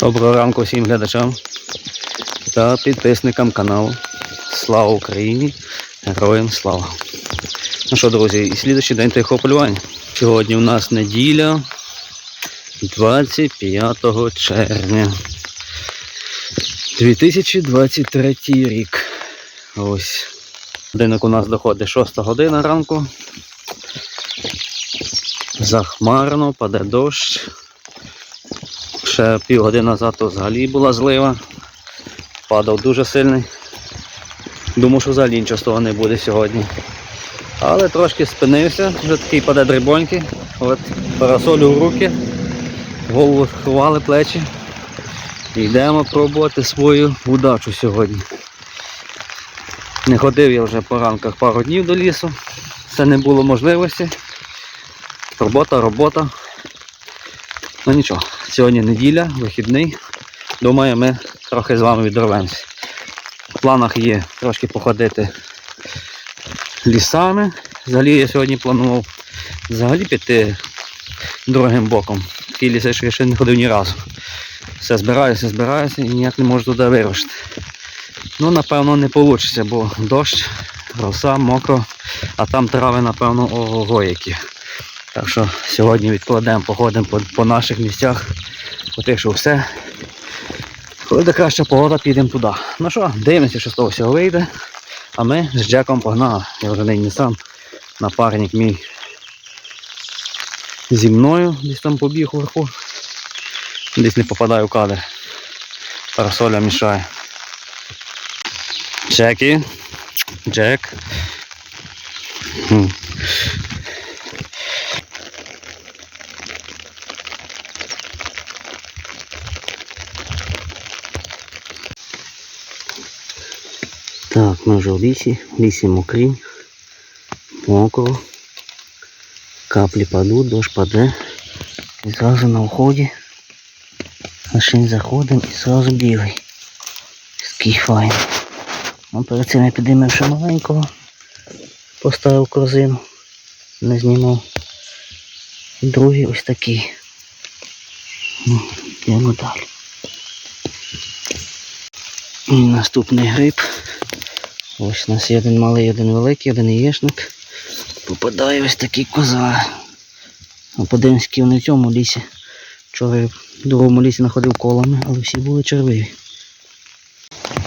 Доброго ранку всім глядачам та підписникам каналу. Слава Україні! Героям слава! Ну що, друзі, і слідуючий день тихого полювання. Сьогодні у нас неділя 25 червня 2023 рік. Ось. Годинок у нас доходить 6 година ранку. Захмарно, паде дощ. Ще півгодини назад то взагалі була злива. Падав дуже сильний. Думав, що взагалі нічого з того не буде сьогодні. Але трошки спинився, вже такий паде дрибоньки. От парасолю в руки, голову сховали плечі. Йдемо пробувати свою удачу сьогодні. Не ходив я вже по ранках пару днів до лісу. Це не було можливості. Робота, робота. Ну нічого, сьогодні неділя, вихідний. Думаю, ми трохи з вами відірвемося. В планах є трошки походити лісами. Взагалі я сьогодні планував взагалі піти другим боком. Такі ліси, що я ще не ходив ні разу. Все збираюся, збираюся і ніяк не можу туди вирушити. Ну, напевно, не вийде, бо дощ, роса, мокро, а там трави, напевно, ого які. Так що сьогодні відкладемо, походимо по, по наших місцях, по тих, що все. Коли буде краща погода, підемо туди. Ну що, дивимося, що з того всього вийде. А ми з Джеком погнали. Я вже нині сам. Напарник мій зі мною десь там побіг вверху. Десь не попадаю в кадр. Парасоля мішає. Джекі. Джек. Вже в лісі, лісі мокрі, мокро, каплі падуть, дощ паде. І зразу на вході машин заходимо і зразу білий. Такий файний. Ну, перед цим я підіймав ще маленького, поставив корзину, не знімав. І другий ось такий. Ну, Йдемо далі. І наступний гриб. Ось у нас є один малий, один великий, один яєчник. Попадає ось такий коза. Вони в цьому лісі. Вчора я в другому лісі знаходив колами, але всі були червиві.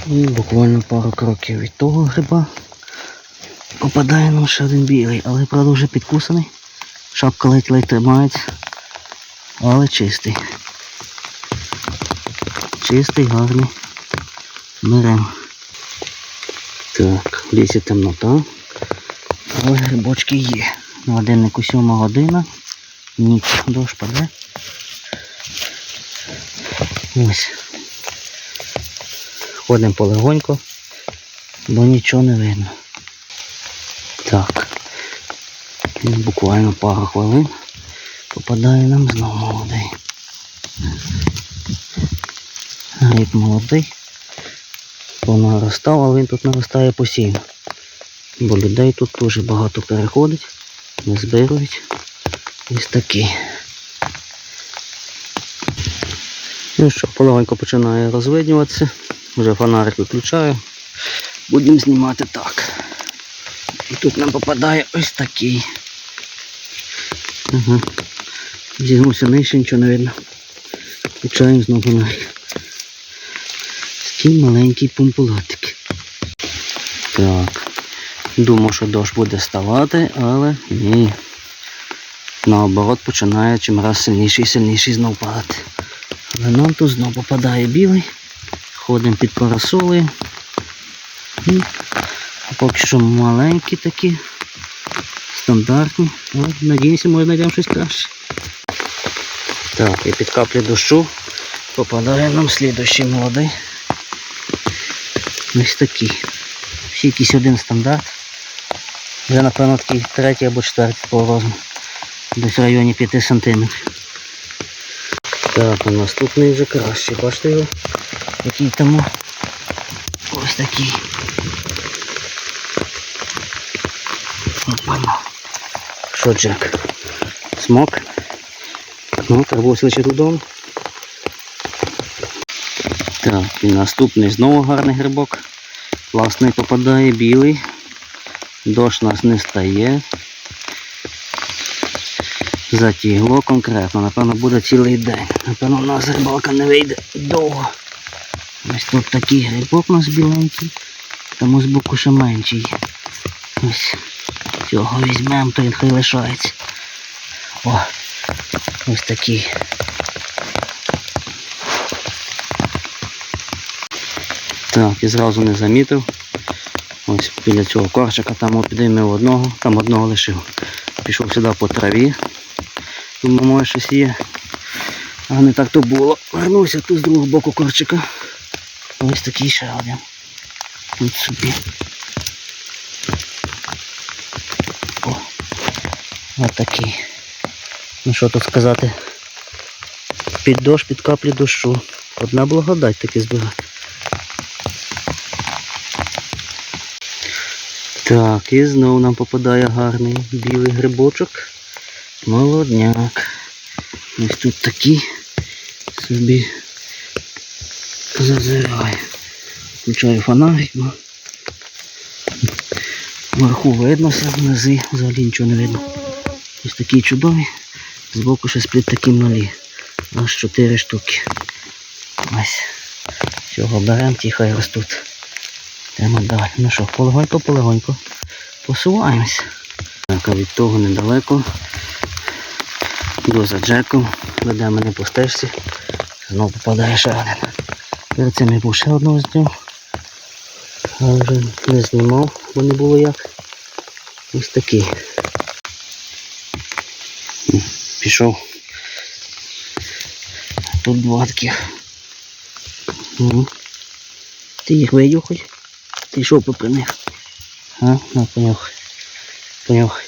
І буквально пару кроків від того гриба попадає нам ще один білий, але правда вже підкусаний. Шапка ледь-ледь тримається, але чистий. Чистий, гарний. Беремо. Так, в лісі темнота. Але грибочки є. На годиннику 7 година. Ніч дощ паде. Ось. Ходимо полегонько, бо нічого не видно. Так. Буквально пару хвилин попадає нам знову молодий. Гриб молодий понаростав, але він тут наростає постійно. Бо людей тут дуже багато переходить, не збирують. Ось такі. Ну що, полегонько починає розвиднюватися. Вже фонарик виключаю. Будемо знімати так. І тут нам попадає ось такий. Ага. Зігнувся нижче, нічого не видно. Включаємо знову фонарик. Такий маленький пумпулатик. Так. Думав, що дощ буде ставати, але ні. Наоборот починає чим раз сильніший і сильніший знов падати. Але нам тут знов попадає білий. Ходимо під парасолею. І поки що маленькі такі, стандартні. Надіюся, ми знайдемо щось краще. Так, і під каплі дощу попадає нам слідущий молодий. Ось такий. Всі якийсь один стандарт. Вже напевно такий третій або четвертий по. Десь в районі 5 см. Так, наступний вже краще. Бачите його? Який там ось такий. Опана. Що, Джек? Смок? Ну, було лише додому. Так, і наступний знову гарний грибок. Класний попадає, білий. Дощ нас не стає. Затігло конкретно, напевно, буде цілий день. Напевно, у нас рибалка не вийде довго. Ось тут такий грибок у нас біленький. Там з боку ще менший. Ось цього візьмемо, то він хай лишається. О, ось такий. Так, і зразу не замітив. Ось біля цього корчика там підіймив одного, там одного лишив. Пішов сюди по траві. Думаю, може щось є. А не так то було. Вернувся тут з другого боку корчика. Ось такий ще один. Тут собі. О, ось такий. Ну що тут сказати? Під дощ, під каплі дощу. Одна благодать таки збирати. Так, і знову нам попадає гарний білий грибочок. Молодняк. Ось тут такий собі зазирає. Включаю фонарик, вверху видно все, внизи взагалі нічого не видно. Ось такі чудові. Збоку ще сплять такі малі. Аж 4 штуки. Ось. Цього беремо, ті хай ростуть. Йдемо далі. Ну що, полегонько, полегонько. Посуваємось. Так, а від того недалеко. Йду за Джеком. Веде мене по стежці. Знову попадає ще один. Перед цим я був ще одного зняв. Але вже не знімав, бо не було як. Ось такий. Пішов. Тут два таких. М. Ти їх видів хоч? Ти йшов попри них. А? Ну, понюхай. Понюхай.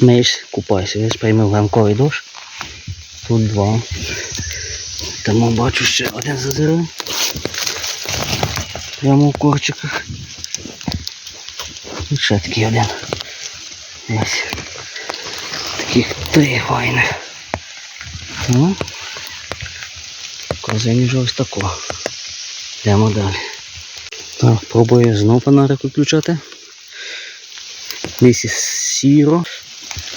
Миєш, купайся, я приймав ламковий дощ. Тут два. Тому бачу ще один зазирає. Прямо в корчиках. І ще такий один. Ось. Таких три файних. Ну. Корзині вже ось тако. Йдемо далі. Так, пробую знов фонарик включати. В лісі сіро.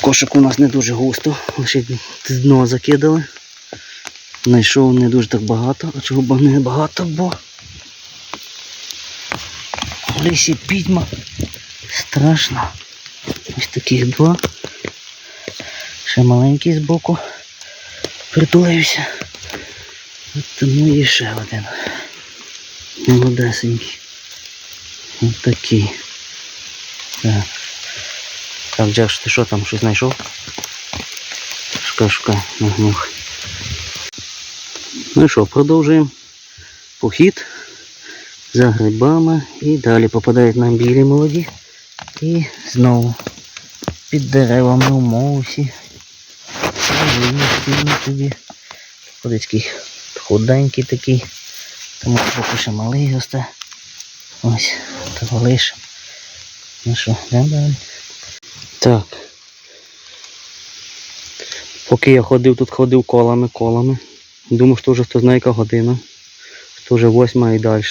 Кошик у нас не дуже густо, лише дно закидали. Знайшов не дуже так багато, а чого б не багато, бо в лісі підьма страшно. Ось таких два. Ще маленький збоку притулився. Тому є ще один. Молодесенький. Ось такий. Так. Так, Джекш, ти що там, щось знайшов? Нагнух. Ну і що, продовжуємо похід за грибами і далі попадають нам білі молоді. І знову під деревами у. Сильно тобі. Ходить такий худенький такий. Тому поки ще малий росте. Ось, лише. Ну що, йдемо далі. Так. Поки я ходив, тут ходив колами, колами. Думав, що вже хто знає яка година. Що вже восьма і далі.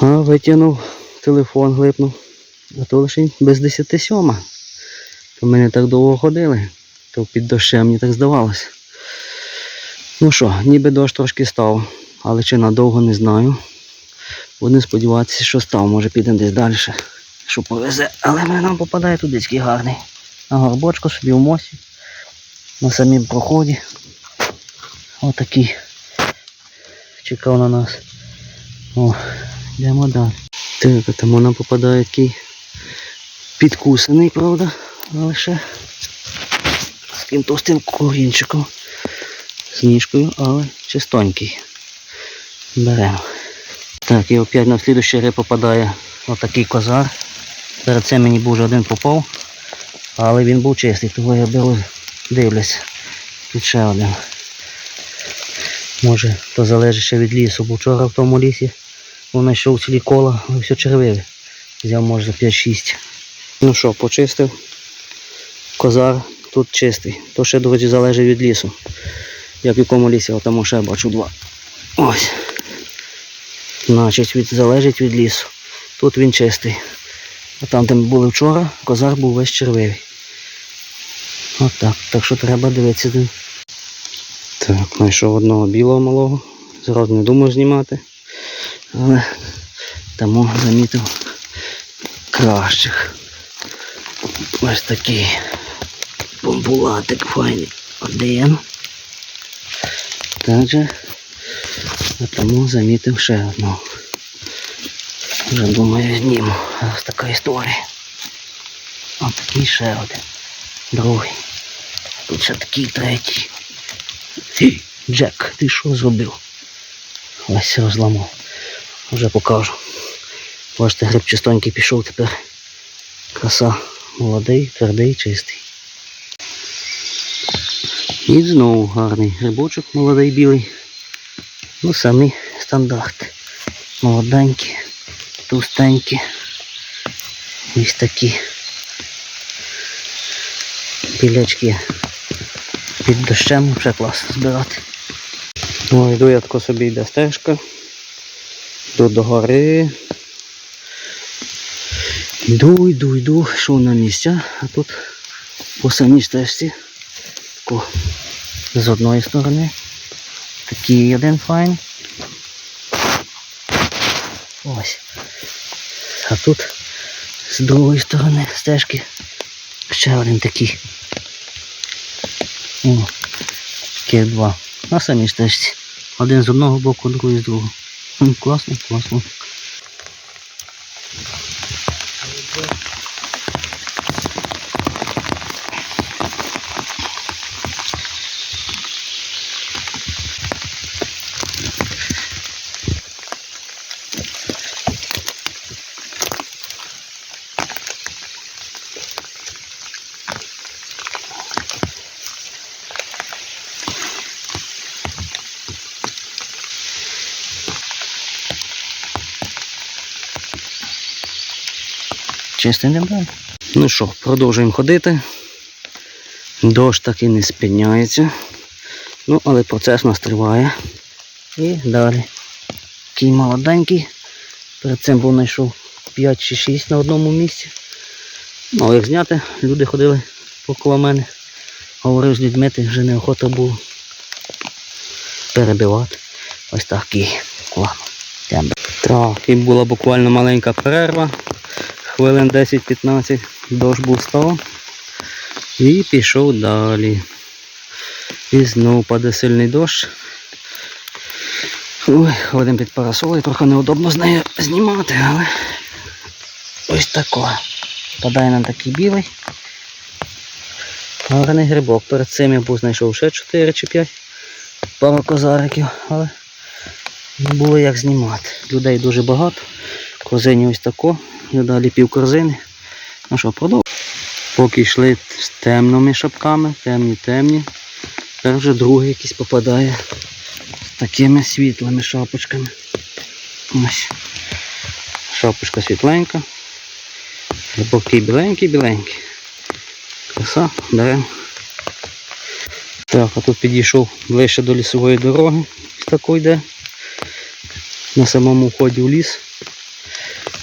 А витягнув телефон, глипнув. А то лише без 10 сьома. То ми не так довго ходили. То під дощем мені так здавалося. Ну що, ніби дощ трошки став, але чи надовго не знаю. Будемо сподіватися, що став, може підемо десь далі, що повезе. Але мене нам попадає тут дицький гарний. На горбочку собі в мосі. На самім проході. Отакий. Чекав на нас. О, йдемо далі. Так, тому нам попадає такий підкусаний, правда, ще з таким товстим корінчиком. З ніжкою, але чистонький. Беремо. Так, і опять на слідущий риб попадає отакий козар. Перед цим мені був вже один попав, але він був чистий, тому я беру, дивлюсь. Тут ще один. Може, то залежить ще від лісу, бо вчора в тому лісі знайшов цілі кола, але все червиве. Взяв може за 5-6. Ну що, почистив. Козар тут чистий. То ще, друзі, залежить від лісу. як в якому лісі, отому ще бачу два. Ось. Значить, від, залежить від лісу. Тут він чистий. А там, де ми були вчора, козар був весь червивий. Отак. Так Так що треба дивитися. Так, знайшов одного білого малого. Зразу не думав знімати. Але тому замітив кращих. Ось такий бомбулатик файний. Один. Також а тому замітив ще одного. Вже думаю зніму. Ось така історія. Ось такий ще один. Другий. Тут ще такий третій. Фі, Джек, ти що зробив? Ось розламав. Вже покажу. Бачите, гриб чистенький пішов тепер. Краса. Молодий, твердий, чистий. І знову гарний грибочок молодий білий. Ну, самі стандарт. Молоденькі, товстенькі. Ось такі. Білячки під дощем вже класно збирати. Ну, йду я тако собі йде стежка. Йду до гори. Йду, йду, йду, йшов на місця, а тут по самій стежці. Тако, з одної сторони. Такий один файн. Ось. А тут з другої сторони стежки ще один такий. О, таких два. На самій стежці. Один з одного боку, другий з другого. Класно, класно. Чисто йдемо далі. Ну що, продовжуємо ходити. Дощ так і не спиняється. Ну, але процес нас триває. І далі. Такий молоденький. Перед цим був знайшов 5 чи 6 на одному місці. Ну, як зняти, люди ходили около мене. Говорив з людьми, ти вже неохота було перебивати. Ось такий. Так, і була буквально маленька перерва. Хвилин 10-15 дощ був став. І пішов далі. І знову паде сильний дощ. Ходимо під парасолою, трохи неудобно з нею знімати, але ось тако. Падає нам такий білий. Гарний грибок. Перед цим я був знайшов ще 4 чи 5 пару козариків, але не було як знімати. Людей дуже багато. Корзині ось тако. І далі пів корзини. Ну що, продовжуємо. Поки йшли з темними шапками, темні, темні. Тепер вже другий якийсь попадає з такими світлими шапочками. Ось. Шапочка світленька. Глибокий біленький, біленький. Краса, беремо. Так, а тут підійшов ближче до лісової дороги. Ось тако йде. На самому вході в ліс.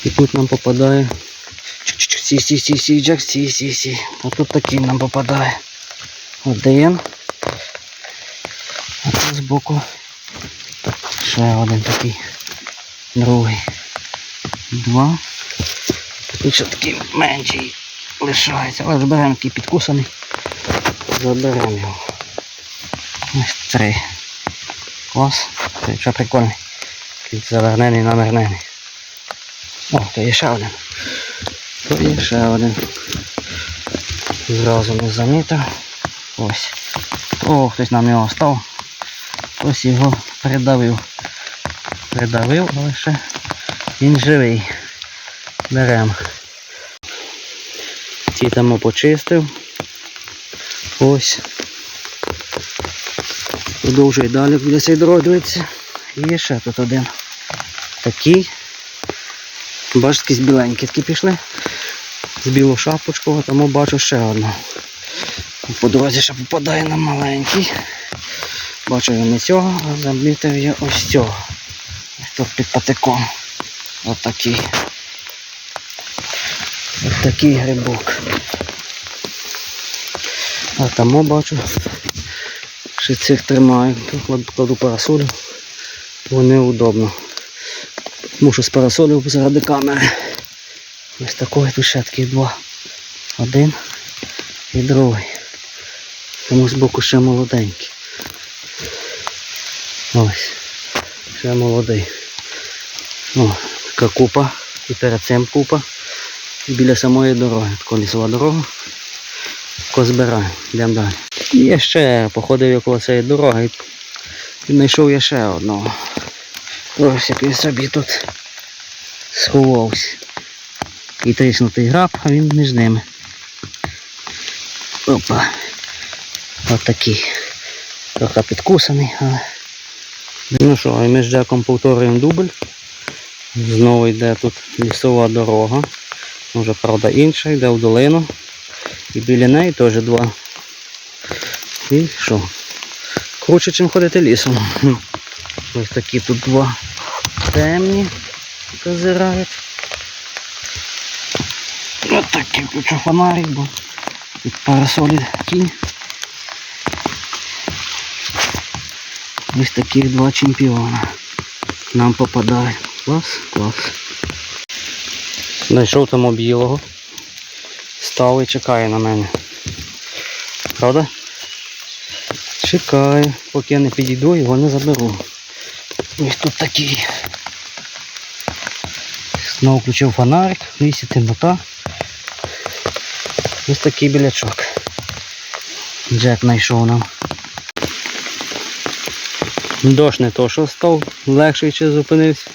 І тут нам попадає. Сі, сі, сі, сі, Джек, сі, сі, сі. А тут такий нам попадає. Один. А тут збоку ще один такий. Другий. Два. Тут ще такий менший лишається. Але зберемо такий підкусаний. Заберемо його. Ось три. Клас. Це прикольний. Завернений, намернений. О, то є ще один. То є ще один. Зразу не замітив. Ось. О, хтось нам його став. Хтось його придавив. Придавив, але ще він живий. Беремо. Ті там почистив. Ось. Продовжує далі біля цієї дороги дивитися. І ще тут один. Такий. Бачите, якісь біленькі такі пішли. З білу шапочку, тому бачу ще одну. По дорозі ще попадає на маленький. Бачу я не цього, а замітив я ось цього. Ось тут під патиком. Отакий. Ось такий грибок. А тому бачу, що цих тримаю. Кладу- парасолю, бо неудобно. Мушу з парасолю заради камери. Ось такої тут два. Один і другий. Тому збоку ще молоденький. Ось. Ще молодий. О, така купа. І перед цим купа. Біля самої дороги. Така лісова дорога. Тако збираємо. Йдемо далі. І я ще походив около цієї дороги і знайшов я ще одного. Ось як він собі тут сховався. І тріснутий граб, а він між ними. Опа. Отакий. Трохи підкусаний, але. Ну що, ми з Джеком повторюємо дубль. Знову йде тут лісова дорога. Може, правда, інша, йде в долину. І біля неї теж два. І що? Круче, чим ходити лісом. Ось такі тут два темні зазирають. Ось такий включу фонарик, бо від парасолі тінь. Ось таких два чемпіона. Нам попадають. Клас, клас. Знайшов там білого. Став чекає на мене. Правда? Чекаю, поки я не підійду, його не заберу. Ось тут такий. Знову включив фонарик, в лісі темнота. Ось такий білячок. Джек знайшов нам. Дощ не то, що став легший чи зупинився,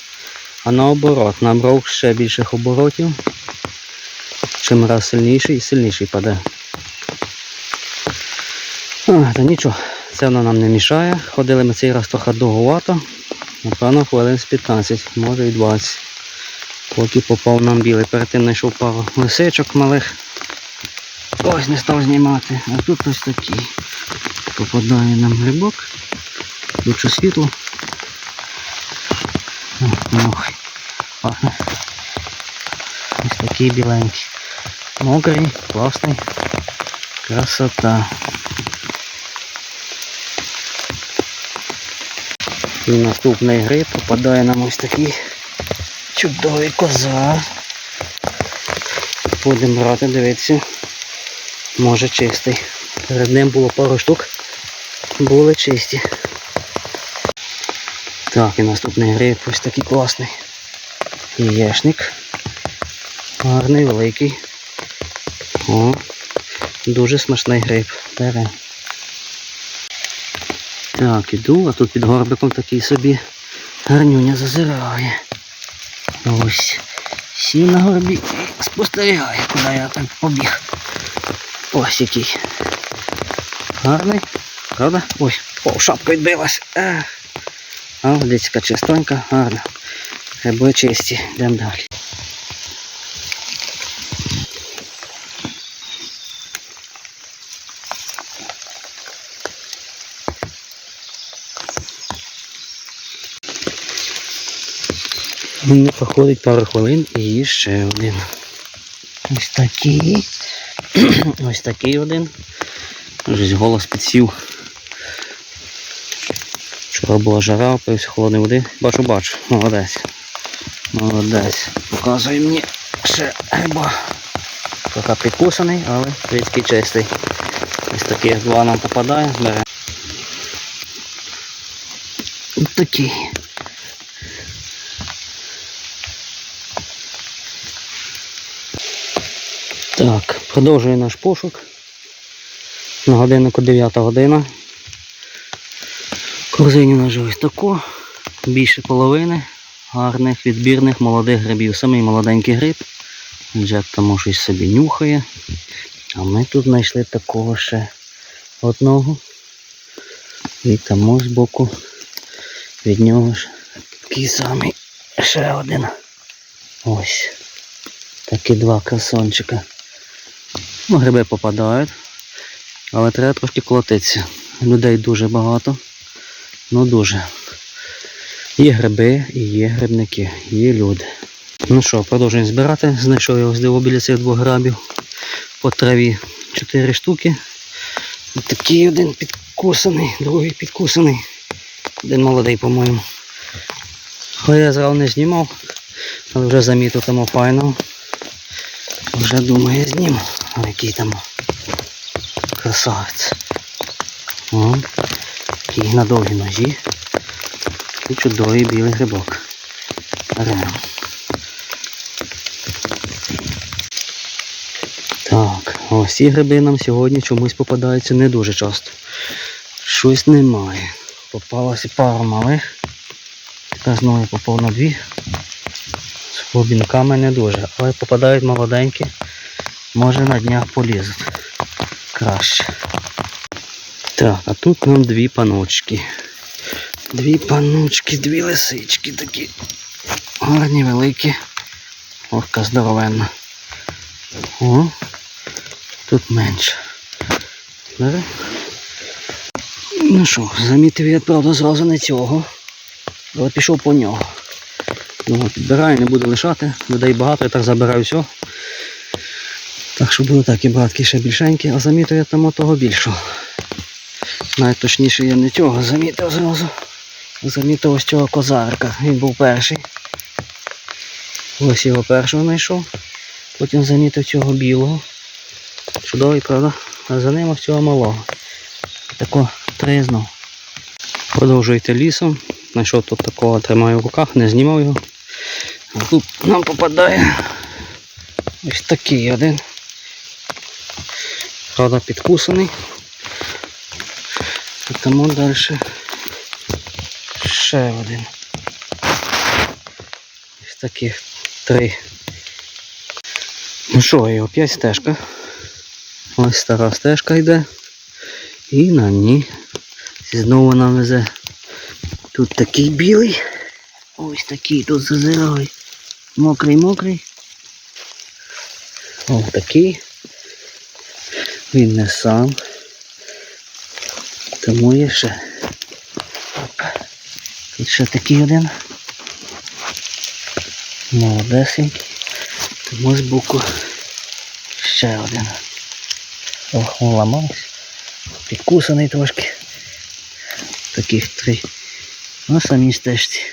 а наоборот, набрав ще більших оборотів. Чим раз сильніший і сильніший паде. Та нічого, це воно нам не мішає. Ходили ми цей раз трохи довгувато. Напевно, хвилин з 15, може і 20. Поки попав нам білий. Перед тим знайшов пару лисичок малих. Ось не став знімати. А тут ось такий. Попадає нам грибок. Лучше світло. О, Нюхай. Пахне. Ось такий біленький. Мокрий, класний. Красота. І наступний гриб попадає нам ось такий чудовий коза. Будемо брати, дивитися. Може чистий. Перед ним було пару штук. Були чисті. Так, і наступний гриб ось такий класний. Яєшник. Гарний, великий. О, дуже смачний гриб. Бере. Так, іду, а тут під горбиком такий собі гарнюня зазирає. Ось. Сів на горбі і куди я там побіг. Ось який. Гарний. Правда? Ой, о, шапка відбилась. А дицька чистонька, гарна. Гриби чисті. Йдемо далі. Не проходить пару хвилин і ще один. Ось такий. Ось такий один. Вже голос підсів. Вчора була жара, пився холодної води. Бачу, бачу. Молодець. Молодець. Показує мені ще гриба. Трохи підкусаний, але трішки чистий. Ось таких два нам попадає, зберемо. Ось такий. Так, продовжує наш пошук. На годиннику 9 година. Корзині наже ось тако. Більше половини гарних, відбірних молодих грибів. Самий молоденький гриб. Джек тому щось собі нюхає. А ми тут знайшли такого ще одного. І тому з боку від нього ж такий самий ще один. Ось. Такі два красончика. Ну, гриби попадають, але треба трошки колотитися. Людей дуже багато. Ну дуже. Є гриби і є грибники, є люди. Ну що, продовжуємо збирати. Знайшов я ось біля цих двох грабів по траві. Чотири штуки. Ось Такий один підкусаний, другий підкусаний. Один молодий, по-моєму. Я зразу не знімав, але вже замітив там файно. Вже думаю, зніму. Який там красавець. Такий на довгій ножі. І чудовий білий грибок. Беремо. Так, ось ці гриби нам сьогодні чомусь попадаються не дуже часто. Щось немає. Попалася пара малих. Та знову на дві. З хлобінками не дуже, але попадають молоденькі. Може на днях полізуть. Краще. Так, а тут нам дві паночки. Дві паночки, дві лисички такі. Гарні, великі. Орка здоровенна. О, тут менше. Бери. Ну що, замітив я, правда, зразу не цього. Але пішов по нього. Думаю, підбираю, не буду лишати. Людей багато, я так забираю все. Так що буду так і братки ще більшенькі, а замітив я там того більшого. Навіть точніше я не цього замітив зразу. Замітив ось цього козарика. Він був перший. Ось його першого знайшов. Потім замітив цього білого. Чудовий, правда? А за ним ось цього малого. Тако тризнув. Продовжую йти лісом. Знайшов тут такого, тримаю в руках, не знімав його. А тут нам попадає ось такий один. Правда підкусаний. А тому далі ще один. Ось таких три. Ну що, і опять стежка. Ось стара стежка йде. І на ній знову нам везе. Тут такий білий. Ось такий тут зазирой. Мокрий, мокрий. Ось такий. Він не сам. Тому є ще. Опа. Тут ще такий один. Молодесенький. Тому збоку ще один. Ох, він ламався. Підкусаний трошки. Таких три. На самій стежці.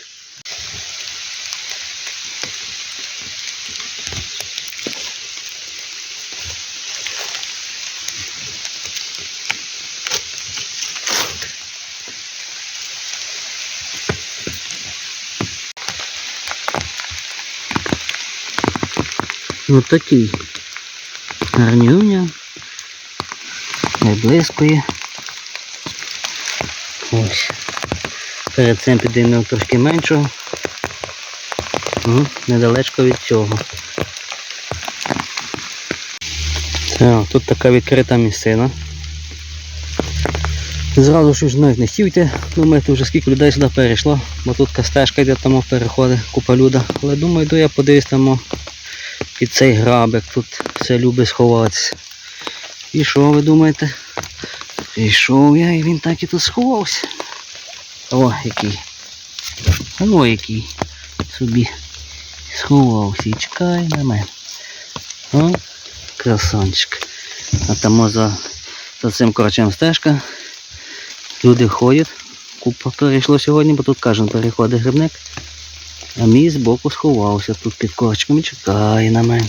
Ось такий гарнюня. Не блискує. Ось. Перед цим підіймемо трошки меншого. Ну, недалечко від цього. Так, тут така відкрита місцина. Зразу ж не хотів Думаєте, вже скільки людей сюди перейшло, бо тут стежка йде там переходить, купа люда. Але думаю, йду я подивлюсь там під цей грабик, тут все любить сховатися. І що ви думаєте? Пішов я і він так і тут сховався. О, який. О, який. Собі сховався і чекає на мене. О, красончик. А там за, за цим корчем стежка. Люди ходять. Купа перейшло сьогодні, бо тут кожен переходить грибник. А мій збоку сховався тут під корчиком і чекає на мене.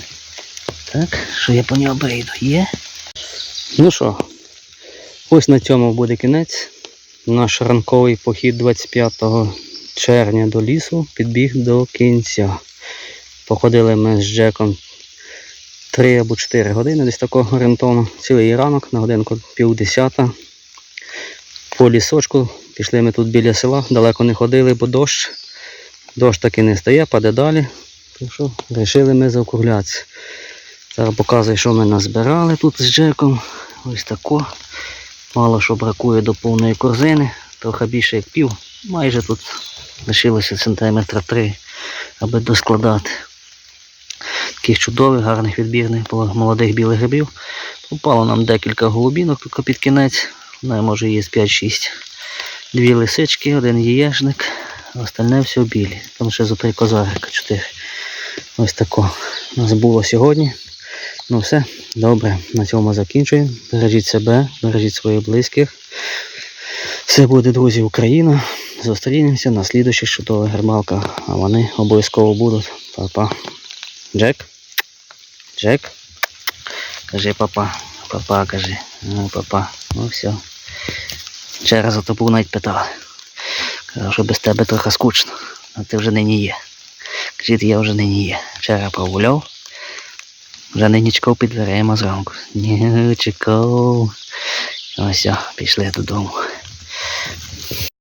Так, що я по нього прийду, є? Ну що, ось на цьому буде кінець. Наш ранковий похід 25 червня до лісу підбіг до кінця. Походили ми з Джеком 3 або 4 години, десь такого орієнтовно. Цілий ранок на годинку пів десята. По лісочку пішли ми тут біля села, далеко не ходили, бо дощ. Дощ таки не стає, паде далі. Так що вирішили ми заокруглятися. Зараз показую, що ми назбирали тут з Джеком. Ось тако. Мало що бракує до повної корзини, трохи більше як пів. Майже тут лишилося сантиметра три, аби доскладати. Таких чудових, гарних відбірних було молодих білих грибів. Попало нам декілька голубінок тут під кінець. Не, може є 5-6. Дві лисички, один яєчник, а остальне все білі. Там ще зо три козарика, чотири. Ось тако у нас було сьогодні. Ну все, добре, на цьому закінчуємо. Бережіть себе, бережіть своїх близьких. Все буде, друзі, Україна. Зустрінемося на слідуючих чудових гермалках, а вони обов'язково будуть. Па-па. Джек? Джек? Кажи папа. Папа, кажи. Ну, папа. Ну все. За тобою навіть питали. Казав, що без тебе трохи скучно, а ти вже нині є. Кажіть, я вже нині є. Вчора прогуляв. Вже нині чекав під дверима зранку. Ні, чекав. Ось, все, пішли додому.